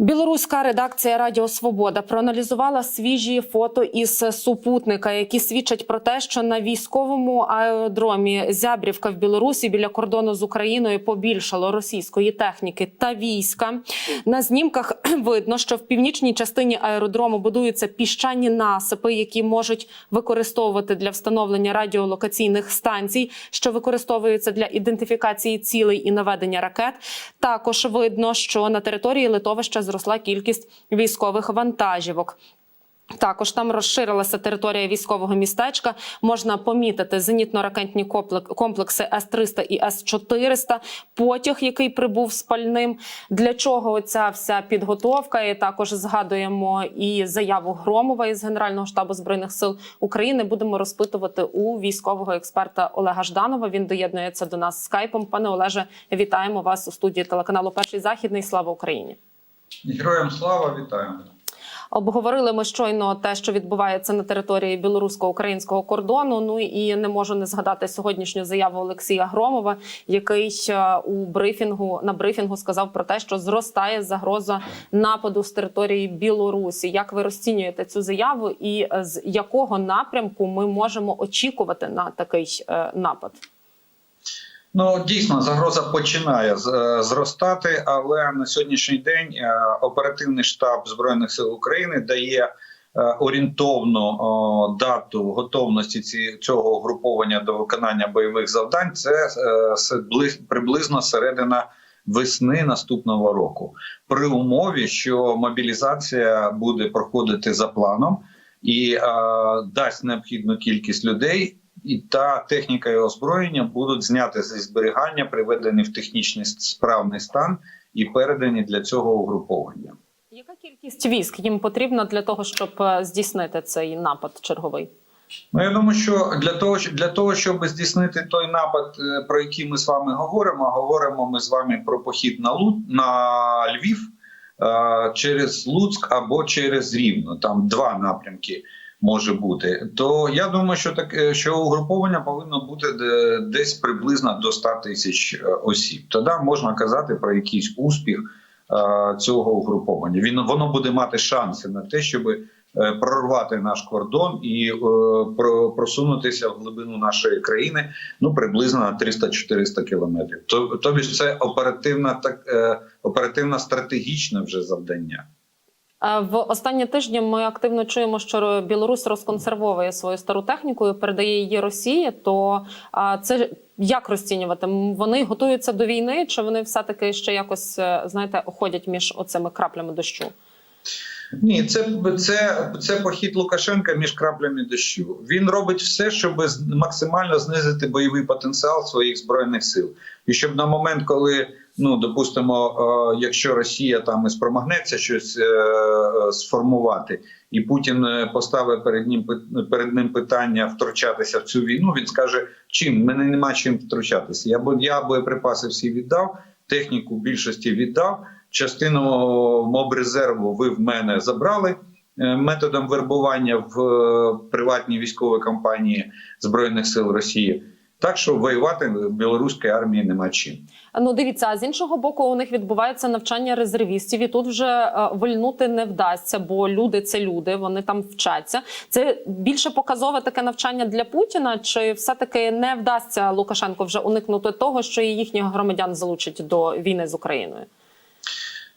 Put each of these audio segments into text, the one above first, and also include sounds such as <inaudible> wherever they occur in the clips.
Білоруська редакція Радіо Свобода проаналізувала свіжі фото із супутника, які свідчать про те, що на військовому аеродромі Зябрівка в Білорусі біля кордону з Україною побільшало російської техніки та війська. На знімках <clears throat> видно, що в північній частині аеродрому будуються піщані насипи, які можуть використовувати для встановлення радіолокаційних станцій, що використовуються для ідентифікації цілей і наведення ракет. Також видно, що на території литовища зросла кількість військових вантажівок. Також там розширилася територія військового містечка. Можна помітити зенітно-ракетні комплек- комплекси С-300 і С-400, потяг, який прибув спальним. Для чого ця вся підготовка? І також згадуємо і заяву Громова із Генерального штабу збройних сил України. Будемо розпитувати у військового експерта Олега Жданова. Він доєднується до нас скайпом. Пане Олеже, вітаємо вас у студії телеканалу Перший західний. Слава Україні! Героям слава вітаємо. Обговорили ми щойно те, що відбувається на території білорусько-українського кордону. Ну і не можу не згадати сьогоднішню заяву Олексія Громова, який у брифінгу на брифінгу сказав про те, що зростає загроза нападу з території Білорусі. Як ви розцінюєте цю заяву, і з якого напрямку ми можемо очікувати на такий е, напад? Ну дійсно загроза починає е, зростати, але на сьогоднішній день е, оперативний штаб збройних сил України дає е, орієнтовну дату готовності цього угруповання до виконання бойових завдань. Це приблизно середина весни наступного року, при умові, що мобілізація буде проходити за планом і е, дасть необхідну кількість людей. І та техніка і озброєння будуть зняти зі зберігання, приведені в технічний справний стан і передані для цього угруповання. Яка кількість військ їм потрібна для того, щоб е, здійснити цей напад черговий? Ну я думаю, що для того, для того, щоб здійснити той напад, е, про який ми з вами говоримо, говоримо ми з вами про похід на Лу на Львів е, через Луцьк або через Рівно. Там два напрямки може бути. То я думаю, що так е, що угруповання повинно бути десь приблизно до 100 тисяч е, осіб. Тоді можна казати про якийсь успіх е, цього угруповання. Він воно буде мати шанси на те, щоб прорвати наш кордон і е, про- просунутися в глибину нашої країни ну приблизно на 300-400 кілометрів. То- Тобто це оперативна так е, оперативна стратегічне вже завдання. Е, В останні тижні ми активно чуємо, що Білорусь розконсервовує свою стару техніку і передає її Росії. То це як розцінювати? Вони готуються до війни, чи вони все таки ще якось е, знаєте ходять між оцими краплями дощу? Ні, це, це, це похід Лукашенка між краплями дощу. Він робить все, щоб максимально знизити бойовий потенціал своїх збройних сил, і щоб на момент, коли ну допустимо, е, якщо Росія там і спромагнеться щось е, сформувати, і Путін е, поставить перед ним перед ним питання втручатися в цю війну. Він скаже: чим мене нема чим втручатися. Я бо я боєприпаси всі віддав, техніку більшості віддав. Частину мобрезерву ви в мене забрали е, методом вербування в е, приватній військовій компанії збройних сил Росії. Так що воювати білоруської армії нема чим. Ну дивіться, а з іншого боку, у них відбувається навчання резервістів, і тут вже е, вильнути не вдасться, бо люди це люди, вони там вчаться. Це більше показове таке навчання для Путіна, чи все таки не вдасться Лукашенко вже уникнути того, що і їхніх громадян залучать до війни з Україною?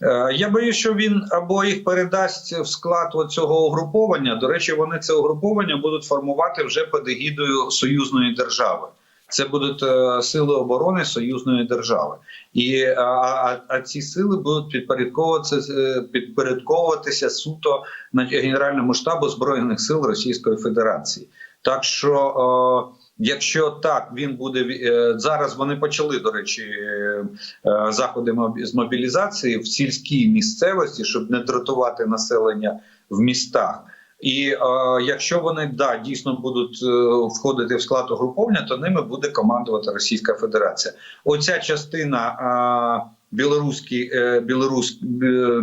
Е, Я боюсь, що він або їх передасть в склад цього угруповання. До речі, вони це угруповання будуть формувати вже під егідою союзної держави. Це будуть е, сили оборони союзної держави, і а, а, а ці сили будуть підпорядковуватися е, підпорядковуватися суто на генеральному штабу збройних сил Російської Федерації. Так що, е, якщо так він буде е, зараз, вони почали до речі е, е, заходи з мобілізації в сільській місцевості, щоб не дратувати населення в містах. І е, якщо вони да дійсно будуть входити в склад угруповання, то ними буде командувати Російська Федерація. Оця частина е, білоруській е, білорус,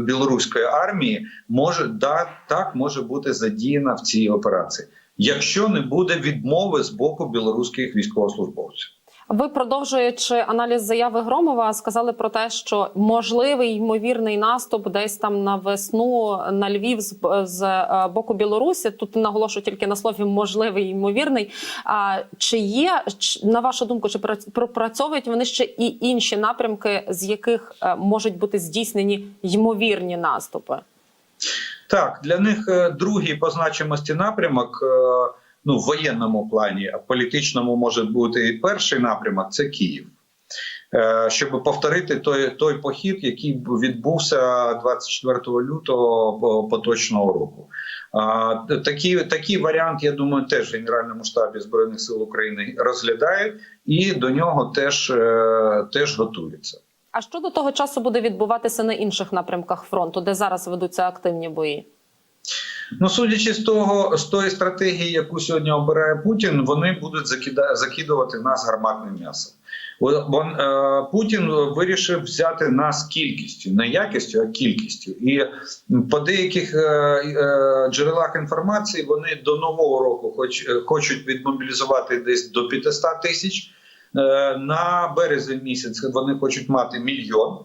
білоруської армії може да так може бути задіяна в цій операції, якщо не буде відмови з боку білоруських військовослужбовців. Ви продовжуючи аналіз заяви Громова, сказали про те, що можливий ймовірний наступ десь там на весну на Львів з, з е, боку Білорусі. Тут наголошую тільки на слові можливий ймовірний. А чи є на вашу думку, чи прац- пропрацьовують вони ще і інші напрямки, з яких е, можуть бути здійснені ймовірні наступи? Так, для них е, другий по значимості напрямок. е, Ну, в воєнному плані, а політичному може бути і перший напрямок це Київ. Е, Щоб повторити той, той похід, який відбувся 24 лютого поточного року. Такий, такий варіант, я думаю, теж в Генеральному штабі Збройних сил України розглядають і до нього теж, теж готуються. А що до того часу буде відбуватися на інших напрямках фронту, де зараз ведуться активні бої? Ну, судячи з того, з тої стратегії, яку сьогодні обирає Путін, вони будуть закида- закидувати нас гарматним м'ясом. Е, Путін вирішив взяти нас кількістю, не якістю, а кількістю. І по деяких е, е, джерелах інформації вони до нового року хоч, хочуть відмобілізувати десь до 500 тисяч. Е, На березень місяць вони хочуть мати мільйон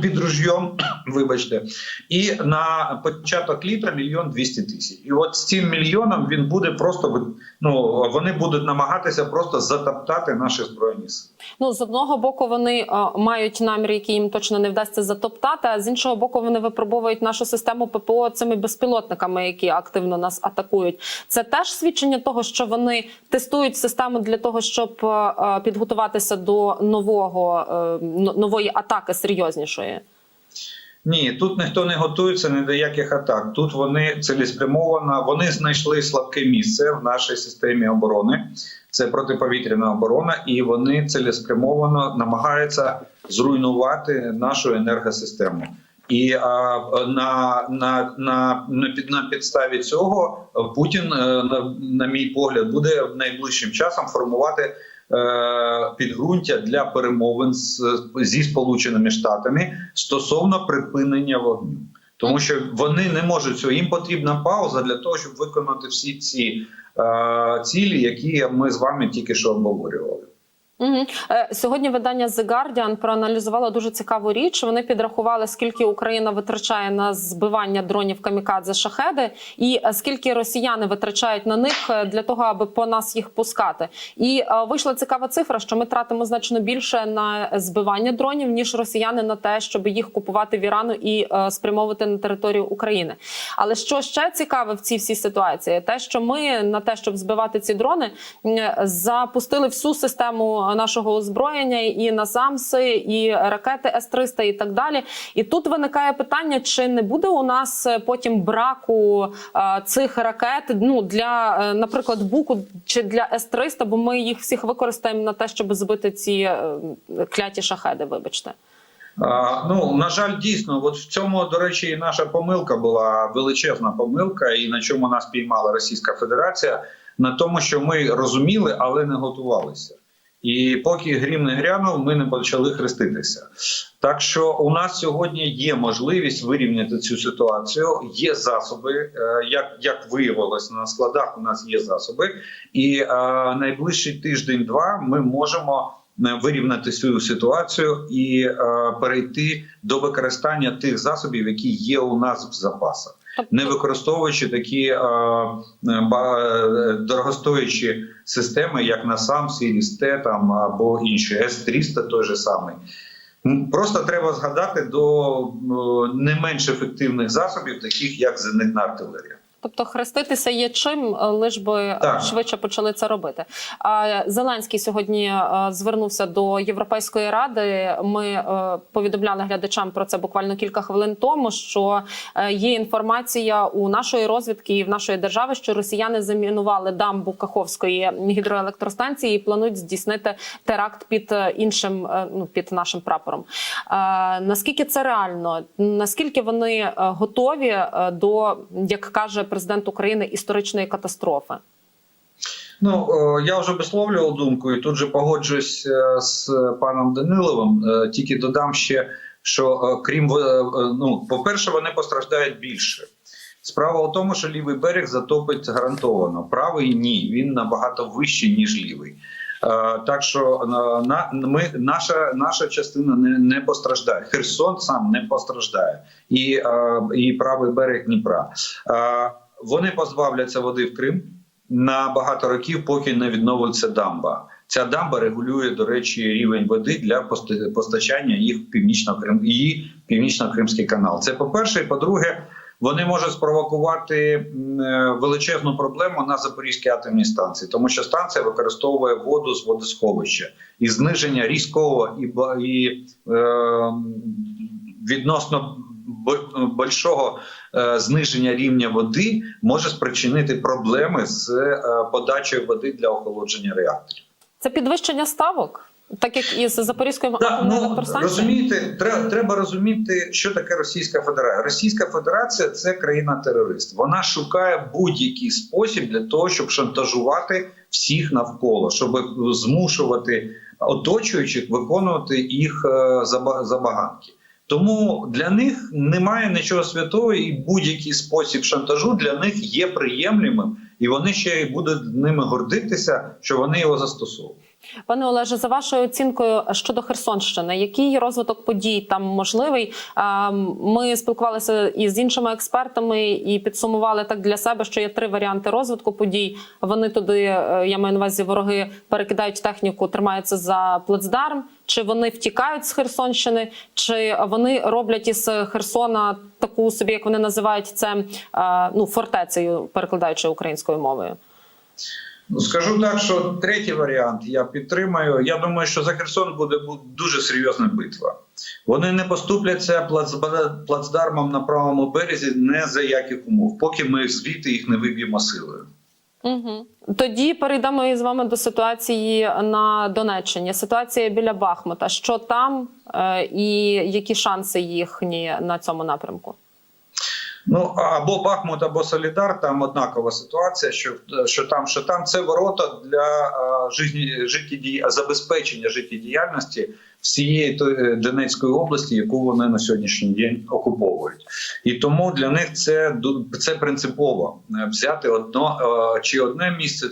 під ружьом, <clears throat> вибачте, і на початок літа мільйон двісті тисяч. І от з цим мільйоном він буде просто ну вони будуть намагатися просто затоптати наші збройні сили. Ну з одного боку, вони е, мають намір, який їм точно не вдасться затоптати. А з іншого боку, вони випробовують нашу систему ППО цими безпілотниками, які активно нас атакують. Це теж свідчення того, що вони тестують систему для того, щоб е, е, підготуватися до нового н- нової атаки серйознішої. Ні, тут ніхто не готується ні до яких атак. Тут вони цілеспрямовано, вони знайшли слабке місце в нашій системі оборони. Це протиповітряна оборона, і вони цілеспрямовано намагаються зруйнувати нашу енергосистему. І а, на, на, на, на, під, на підставі цього Путін, е, на, на мій погляд, буде найближчим часом формувати підґрунтя для перемовин з, зі Сполученими Штатами стосовно припинення вогню. Тому що вони не можуть цього. Їм потрібна пауза для того, щоб виконати всі ці е, цілі, які ми з вами тільки що обговорювали. Угу. Сьогодні видання The Guardian проаналізувало дуже цікаву річ. Вони підрахували, скільки Україна витрачає на збивання дронів камікадзе шахеди, і е, скільки росіяни витрачають на них е, для того, аби по нас їх пускати. І вийшла цікава цифра, що ми тратимо значно більше на збивання дронів ніж росіяни на те, щоб їх купувати в Ірану і спрямовувати на територію України. Але що ще цікаве в цій всій ситуації, те, що ми на те, щоб збивати ці дрони, запустили всю систему нашого озброєння і на самси, і ракети С-300 і так далі. І тут виникає питання: чи не буде у нас е, потім браку е, цих ракет? Ну для, е, наприклад, буку чи для С-300, бо ми їх всіх використаємо на те, щоб збити ці кляті шахеди. Вибачте. Ну на жаль, дійсно, от в цьому, до речі, і наша помилка була величезна помилка, і на чому нас піймала Російська Федерація, на тому, що ми розуміли, але не готувалися. І поки грім не грянув, ми не почали хреститися. Так що у нас сьогодні є можливість вирівняти цю ситуацію. Є засоби, е, як як виявилось на складах. У нас є засоби, і е, найближчий тиждень-два ми можемо е, вирівняти цю ситуацію і е, перейти до використання тих засобів, які є у нас в запасах не використовуючи такі е, ба, е, дорогостоячі системи, як на сам T там або інші С-300 той же самий. Просто треба згадати до е, не менш ефективних засобів, таких як зенитна артилерія. Тобто хреститися є чим, е, лиш би Так. швидше почали це робити. А Зеленський сьогодні е, звернувся до Європейської ради. Ми е, повідомляли глядачам про це буквально кілька хвилин тому. Що е, є інформація у нашої розвідки і в нашої держави, що росіяни замінували дамбу Каховської гідроелектростанції і планують здійснити теракт під е, іншим, е, ну під нашим прапором. Е, Наскільки це реально? Наскільки вони е, готові е, до, як каже президент України, історичної катастрофи? Ну е, я вже висловлював думку, і тут же погоджуюсь е, з паном Даниловим. Е, Тільки додам ще, що крім ну, по-перше, вони постраждають більше. Справа у тому, що лівий берег затопить гарантовано. Правий ні, він набагато вищий ніж лівий. Так що ми наша наша частина не, не постраждає. Херсон сам не постраждає, і, і правий берег Дніпра. Вони позбавляться води в Крим на багато років, поки не відновиться дамба. Ця дамба регулює, до речі, рівень води для пост- постачання їх в північно-крим в північно-кримський канал. Це по перше, і по-друге, вони можуть спровокувати е, величезну проблему на Запорізькій атомній станції, тому що станція використовує воду з водосховища і зниження різкого і, і е, відносно большого е, зниження рівня води може спричинити проблеми з е, подачею води для охолодження реакторів. Це підвищення ставок, так як із Запорізькою Так, ну розумієте, треба, треба розуміти, що таке Російська Федерація. Російська Федерація це країна-терорист. Вона шукає будь-який спосіб для того, щоб шантажувати всіх навколо, щоб змушувати оточуючих виконувати їх е, забаганки. Тому для них немає нічого святого, і будь-який спосіб шантажу для них є приємним, і вони ще й будуть ними гордитися, що вони його застосовують. Пане Олеже, за вашою оцінкою щодо Херсонщини, який розвиток подій там можливий? Ми спілкувалися і з іншими експертами і підсумували так для себе, що є три варіанти розвитку подій. Вони туди, е, я маю на увазі, вороги перекидають техніку, тримаються за плацдарм. Чи вони втікають з Херсонщини, чи вони роблять із Херсона таку собі, як вони називають це е, ну фортецею, перекладаючи українською мовою? Ну, скажу так, що третій варіант я підтримую. Я думаю, що за Херсон буде дуже серйозна битва. Вони не поступляться плацдармом на правому березі не за яких умов, поки ми звідти їх не виб'ємо силою. Угу. Тоді перейдемо із вами до ситуації на Донеччині. Ситуація біля Бахмута. Що там е, і які шанси їхні на цьому напрямку? Ну або Бахмут, або Солідар. Там однакова ситуація, що, що там, що там це ворота для а, житті- життєдій- забезпечення життєдіяльності всієї тої Донецької області, яку вони на сьогоднішній день окуповують. І тому для них це це принципово е, взяти одно е, чи одне місце,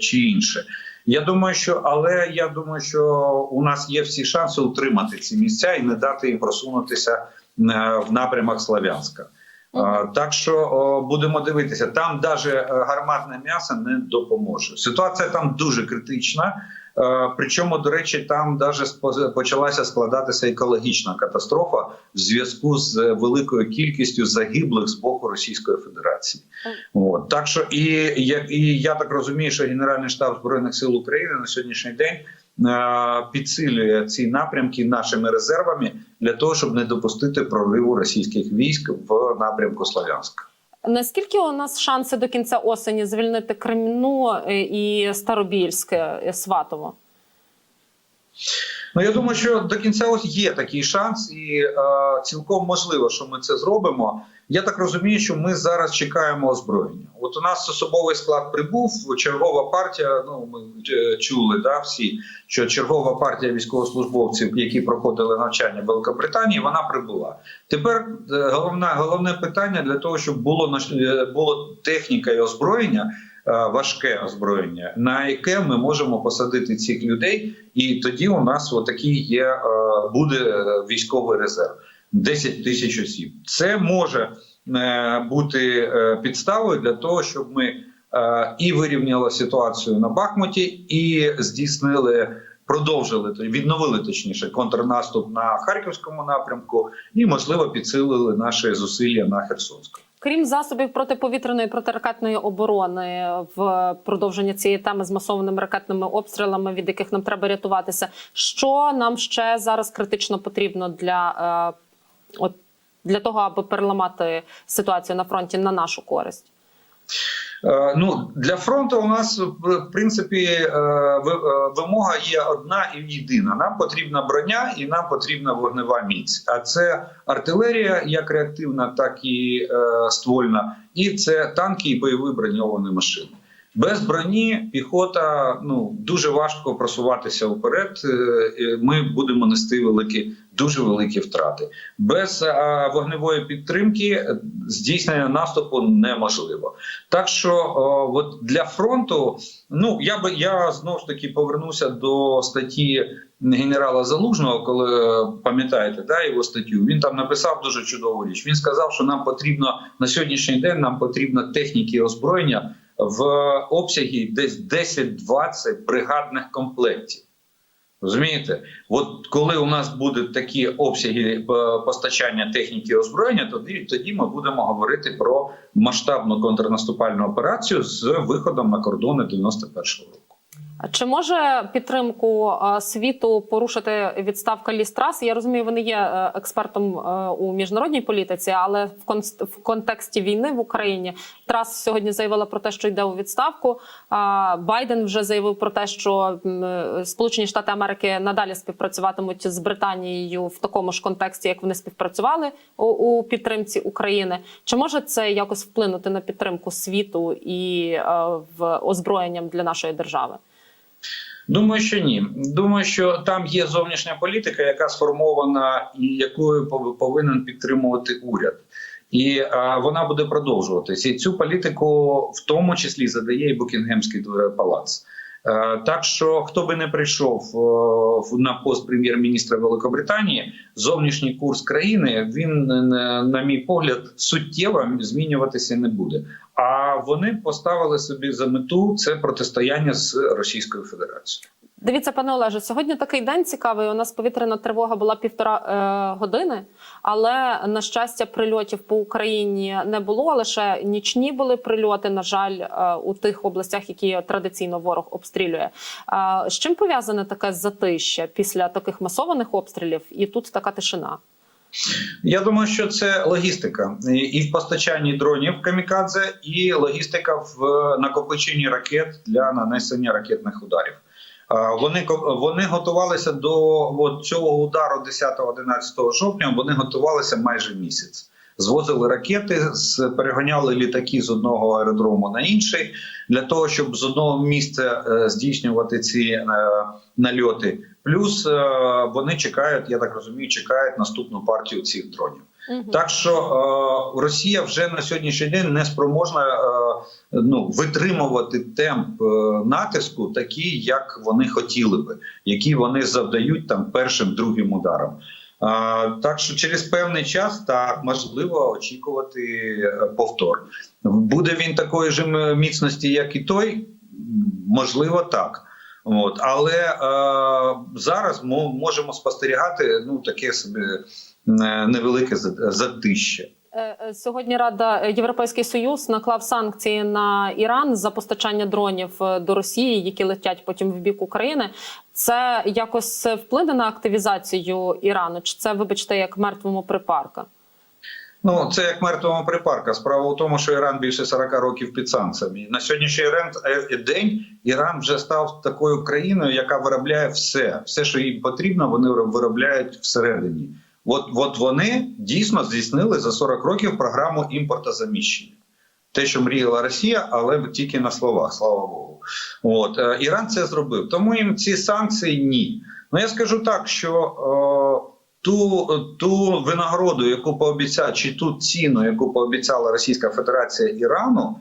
чи- інше. Я думаю, що але я думаю, що у нас є всі шанси утримати ці місця і не дати їм просунутися е, в напрямах Славянська. Так що будемо дивитися, там навіть гарматне м'ясо не допоможе. Ситуація там дуже критична. Е, Причому, до речі, там навіть почалася складатися екологічна катастрофа в зв'язку з великою кількістю загиблих з боку Російської Федерації. От так що і я, і я так розумію, що Генеральний штаб збройних сил України на сьогоднішній день е, підсилює ці напрямки нашими резервами для того, щоб не допустити прориву російських військ в напрямку Слов'янська. Наскільки у нас шанси до кінця осені звільнити Кремну е, і Старобільське е, Сватово? Ну я думаю, що до кінця ось є такий шанс, і е, цілком можливо, що ми це зробимо. Я так розумію, що ми зараз чекаємо озброєння. От у нас особовий склад прибув. Чергова партія. Ну ми е, чули да всі, що чергова партія військовослужбовців, які проходили навчання в Великобританії, вона прибула. Тепер е, головне головне питання для того, щоб було е, було техніка і озброєння. Е, Важке озброєння, на яке ми можемо посадити цих людей, і тоді у нас отакий є е, буде військовий резерв 10 тисяч осіб. Це може е, бути підставою для того, щоб ми і вирівняли ситуацію на Бахмуті, і здійснили. Продовжили відновили точніше контрнаступ на харківському напрямку, і можливо підсилили наші зусилля на Херсонському. Крім засобів протиповітряної протиракетної оборони в продовження цієї теми з масованими ракетними обстрілами, від яких нам треба рятуватися, що нам ще зараз критично потрібно для, е, от, для того, аби переламати ситуацію на фронті на нашу користь? Е, Ну для фронту у нас в принципі е, е, вимога є одна і єдина. Нам потрібна броня і нам потрібна вогнева міць. А це артилерія, як реактивна, так і ствольна, і це танки і бойові броньовані машини. Без броні піхота ну дуже важко просуватися вперед. Е, Ми будемо нести великі, дуже великі втрати. Без е, вогневої підтримки здійснення наступу неможливо. Так що о, от для фронту, ну я би я знову ж таки повернуся до статті генерала Залужного, коли е, пам'ятаєте, да його статтю. Він там написав дуже чудову річ. Він сказав, що нам потрібно на сьогоднішній день нам потрібно техніки озброєння в обсягі десь 10-20 бригадних комплектів. Розумієте, от коли у нас будуть такі обсяги е, постачання техніки і озброєння, тоді тоді ми будемо говорити про масштабну контрнаступальну операцію з виходом на кордони 91-го року. Чи може підтримку е, світу порушити відставка Лістрас? Я розумію, вони є е, експертом е, у міжнародній політиці, але в контексті війни в Україні Трас сьогодні заявила про те, що йде у відставку. Байден вже заявив про те, що Сполучені Штати Америки надалі співпрацюватимуть з Британією в такому ж контексті, як вони співпрацювали у, підтримці України. Чи може це якось вплинути на підтримку світу і в озброєнням для нашої держави? Думаю, що ні. Думаю, що там є зовнішня політика, яка сформована і якою повинен підтримувати уряд. І а, вона буде продовжуватися. І цю політику в тому числі задає і Букінгемський палац. Е, Так що хто би не прийшов е, на пост прем'єр-міністра Великобританії, зовнішній курс країни він, е, на мій погляд, суттєво змінюватися не буде. А вони поставили собі за мету це протистояння з Російською Федерацією. Дивіться, пане Олеже, сьогодні такий день цікавий. У нас повітряна тривога була півтора е, години, але на щастя, прильотів по Україні не було. Лише нічні були прильоти. На жаль, е, у тих областях, які традиційно ворог обстрілює. Е, з чим пов'язане таке затища після таких масованих обстрілів? І тут така тишина. Я думаю, що це логістика І- в постачанні дронів камікадзе, і логістика в е, накопиченні ракет для нанесення ракетних ударів. Вони вони готувалися до от цього удару 10-11 жовтня. Вони готувалися майже місяць. Звозили ракети, переганяли літаки з одного аеродрому на інший для того, щоб з одного місця е, здійснювати ці е, нальоти. Плюс е, вони чекають, я так розумію, чекають наступну партію цих дронів. Мгм. Так що Росія вже на сьогоднішній день не спроможна ну, витримувати темп е, натиску, такий, як вони хотіли би, який вони завдають там першим другим ударом. Е, так що через певний час так можливо очікувати е, повтор. Буде він такої ж міцності, як і той, можливо, так. От, але е, зараз ми можемо спостерігати ну таке собі е, невелике за- затище. Е, е, Сьогодні Рада е, Європейський Союз наклав санкції на Іран за постачання дронів до Росії, які летять потім в бік України. Це якось вплине на активізацію Ірану? Чи це, вибачте, як мертвому припарка? Ну це як мертвому припарка. Справа в тому, що Іран більше 40 років під санкціями. На сьогоднішній день Іран вже став такою країною, яка виробляє все, все, що їм потрібно, вони виробляють всередині. От, от вони дійсно здійснили за 40 років програму імпортозаміщення. Те, що мріяла Росія, але тільки на словах, слава Богу. От е, Іран це зробив. Тому їм ці санкції ні. Ну я скажу так, що е, ту, ту винагороду, яку пообіцяв, чи ту ціну, яку пообіцяла Російська Федерація Ірану,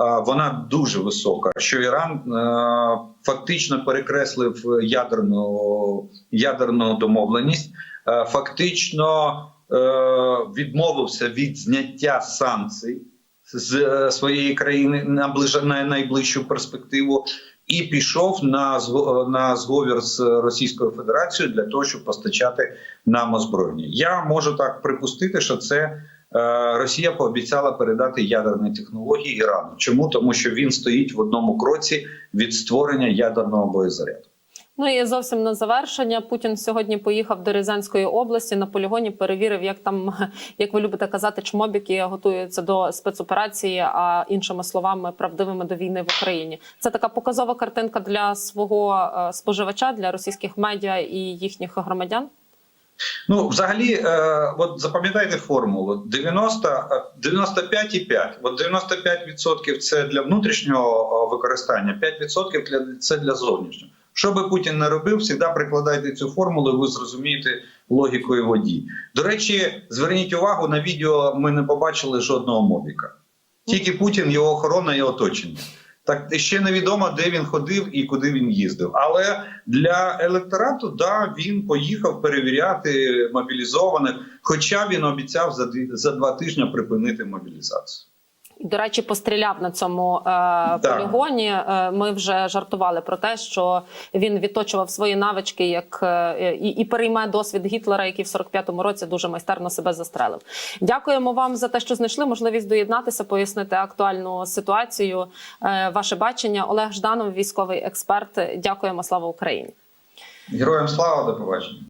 е, вона дуже висока. Що Іран е, фактично перекреслив ядерну, ядерну домовленість, фактично е, відмовився від зняття санкцій з е, своєї країни на на найближчу перспективу. І пішов на на зговір з Російською Федерацією для того, щоб постачати нам озброєння. Я можу так припустити, що це е, Росія пообіцяла передати ядерні технології Ірану. Чому тому, що він стоїть в одному кроці від створення ядерного боєзаряду. Ну і зовсім на завершення. Путін сьогодні поїхав до Рязанської області на полігоні. Перевірив, як там, <laughs> як ви любите казати, чмобіки готуються до спецоперації, а іншими словами, правдивими до війни в Україні. Це така показова картинка для свого е, споживача, для російських медіа і їхніх громадян. Ну, взагалі, е, от запам'ятайте формулу: 90, е, 95,5. От 95% це для внутрішнього е, використання, 5% для це для зовнішнього. Що би Путін не робив, завжди прикладайте цю формулу, і ви зрозумієте логіку його дій. До речі, зверніть увагу на відео. Ми не побачили жодного мобіка. Тільки Путін, його охорона і оточення. Так ще невідомо, де він ходив і куди він їздив. Але для електорату, да, він поїхав перевіряти мобілізованих, хоча він обіцяв за за два тижні припинити мобілізацію. До речі, постріляв на цьому е, полігоні. Е, Ми вже жартували про те, що він відточував свої навички, як е, і, і перейме досвід Гітлера, який в 45-му році дуже майстерно себе застрелив. Дякуємо вам за те, що знайшли можливість доєднатися, пояснити актуальну ситуацію. Е, ваше бачення. Олег Жданов, військовий експерт. Дякуємо. Слава Україні. Героям слава до побачення.